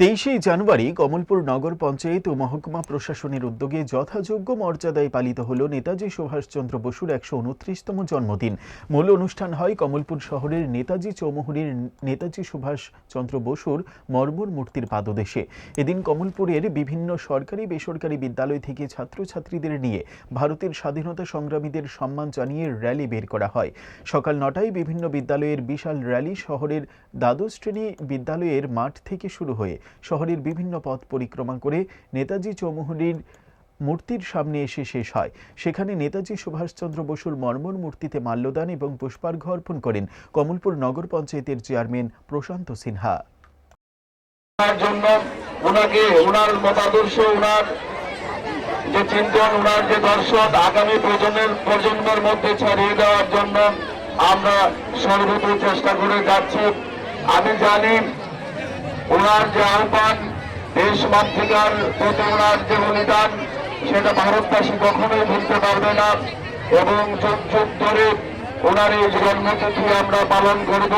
তেইশে জানুয়ারি কমলপুর নগর পঞ্চায়েত ও মহকুমা প্রশাসনের উদ্যোগে যথাযোগ্য মর্যাদায় পালিত হল নেতাজি সুভাষচন্দ্র বসুর একশো উনত্রিশতম জন্মদিন। মূল অনুষ্ঠান হয় কমলপুর শহরের নেতাজি চৌমুহরীর নেতাজি সুভাষচন্দ্র বসুর মর্মর মূর্তির পাদদেশে। এদিন কমলপুরের বিভিন্ন সরকারি বেসরকারি বিদ্যালয় থেকে ছাত্রছাত্রীদের নিয়ে ভারতের স্বাধীনতা সংগ্রামীদের সম্মান জানিয়ে র্যালি বের করা হয়। সকাল নটায় বিভিন্ন বিদ্যালয়ের বিশাল র্যালি শহরের দ্বাদশ শ্রেণি বিদ্যালয়ের মাঠ থেকে শুরু হয়ে শহরের বিভিন্ন পথ পরিক্রমা করে নেতাজি চৌমুহরীর মূর্তির সামনে এসে শেষ হয়। সেখানে নেতাজি সুভাষচন্দ্র বসুর মর্মর মূর্তিতে মাল্যদান এবং পুষ্পার্ঘ্য অর্পণ করেন কমলপুর নগর পঞ্চায়েতের চেয়ারম্যান প্রশান্ত সিনহা। জন্য ওনাকে, ওনার মতাদর্শ, ওনার যে চিন্তন, ওনার যে দর্শন আগামী প্রজন্মের প্রজন্মের মধ্যে ছড়িয়ে দেওয়ার জন্য আমরা সর্বত চেষ্টা করে যাচ্ছি। আমি জানি ওনার যে আহ্বান দেশ মাতৃকার প্রতি ওনার যে বলিদান, সেটা ভারতবাসী কখনোই ভুলতে পারবে না এবং যুগ যুগ ধরে ওনার এই জন্মতিথি আমরা পালন করব।